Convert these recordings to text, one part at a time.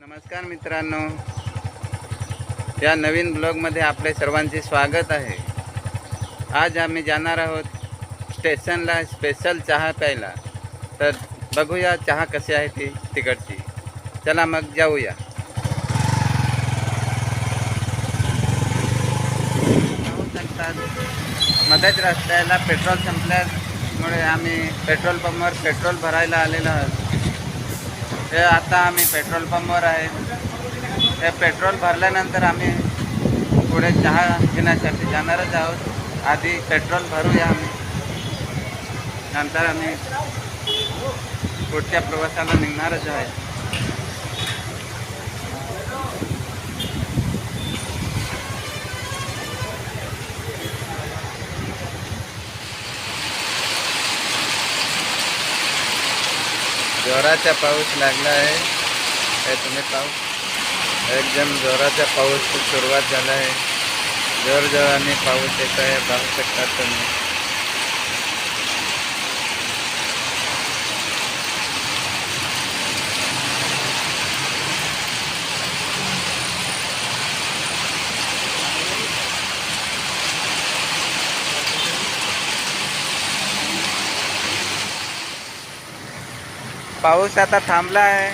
नमस्कार मित्रांनो. या नवीन ब्लॉगमध्ये आपले सर्वांचे स्वागत आहे. आज आम्ही जाणार आहोत स्टेशनला स्पेशल चहा प्यायला. तर बघूया चहा कशी आहे ती तिकडची. चला मग जाऊया. पाहू शकतात. मध्येच रस्त्याला पेट्रोल संपल्यामुळे आम्ही पेट्रोल पंपवर पेट्रोल भरायला आलेलो आहोत. हे आता आम्ही पेट्रोल पंपवर आहे. हे पेट्रोल भरल्यानंतर आम्ही पुढे चहा घेण्यासाठी जाणारच आहोत. आधी पेट्रोल भरूया आम्ही. नंतर आम्ही पुढच्या प्रवासाला निघणारच आहे. जोराचा पाऊस लागला आहे. हे तुम्ही पाऊस एकदम जोराचा पाऊस सुरुवात झाला आहे. जोर जोराने पाऊस येत आहे. पाहू शकता तुम्ही. पाऊस आता थांबला आहे.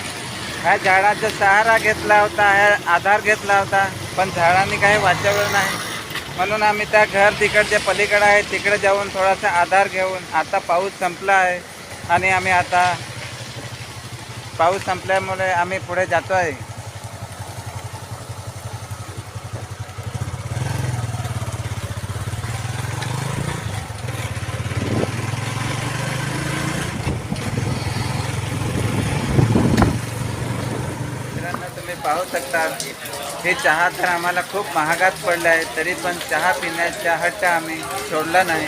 ह्या झाडाचा सहारा घेतला होता ह्या आधार घेतला होता पण झाडांनी काही वाचवलं नाही. म्हणून आम्ही त्या घर तिकडच्या पलीकडं आहे तिकडे जाऊन थोडासा आधार घेऊन आता पाऊस संपला आहे आणि आम्ही आता पाऊस संपल्यामुळे आम्ही पुढे जातो आहे मित्रांनो तुम्ही पाहू शकता हे चहा तर आम्हाला खूप महागात पडलं आहे तरी पण चहा पिण्याचा हट्ट आम्ही सोडला नाही.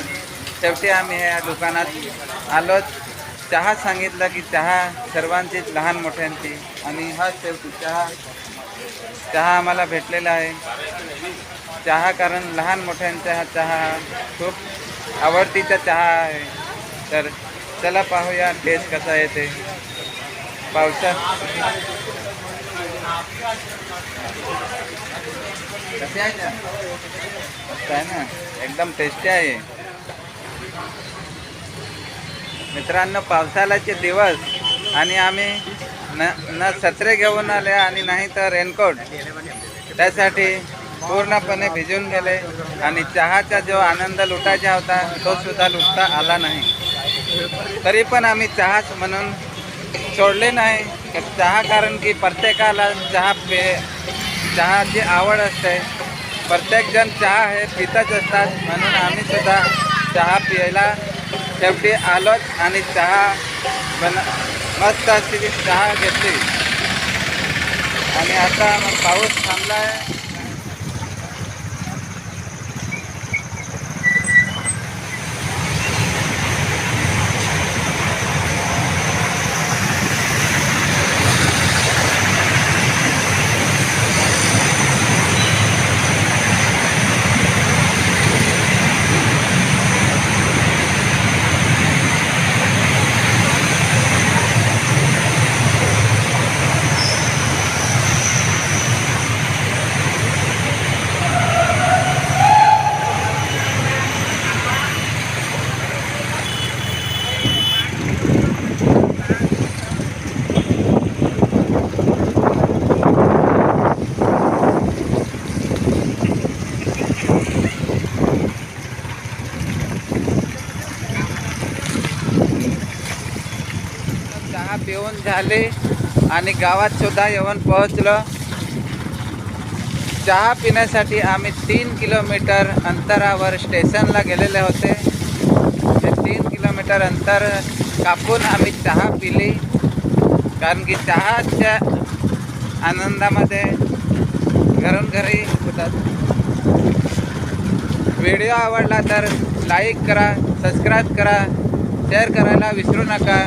शेवटी आम्ही ह्या दुकानात आलो चहा सांगितलं की चहा सर्वांचीच लहान मोठ्यांची. आणि हा शेवटी चहा चहा आम्हाला भेटलेला आहे. चहा कारण लहान मोठ्यांचा हा चहा खूप आवडतीचा चहा आहे. तर चला पाहूया टेस्ट कसा येते. पावसात. कसे आहे ना मस्त आहे ना? एकदम टेस्टी आहे. मित्रांनो पावसाळ्याचे दिवस आणि आम्ही न न सत्रे घेऊन आले आणि नाही तर रेनकोट त्यासाठी पूर्णपणे भिजून गेले आणि चहाचा जो आनंद लुटायचा होता तो सुद्धा लुटता आला नाही. तरी पण आम्ही चहाच म्हणून सोडले नाही. चहा कारण की प्रत्येकाला चहा पे चहाची आवड असते प्रत्येकजण चहा हे पितच असतात. म्हणून आम्ही सुद्धा चहा प्यायला शेवटी आलोच आणि चहा बन मस्त अशी ती चहा घेतली. आणि आता मग पाऊस थांबला आहे येऊन झाले आणि गावात सुद्धा येऊन पोहोचलो. चहा पिण्यासाठी आम्ही तीन किलोमीटर अंतरावर स्टेशनला गेलेले होते. ते तीन किलोमीटर अंतर कापून आम्ही चहा पिली. कारण की चहाच्या आनंदामध्ये घरून घरी होतात. व्हिडिओ आवडला तर लाईक करा सबस्क्राईब करा शेअर करायला विसरू नका.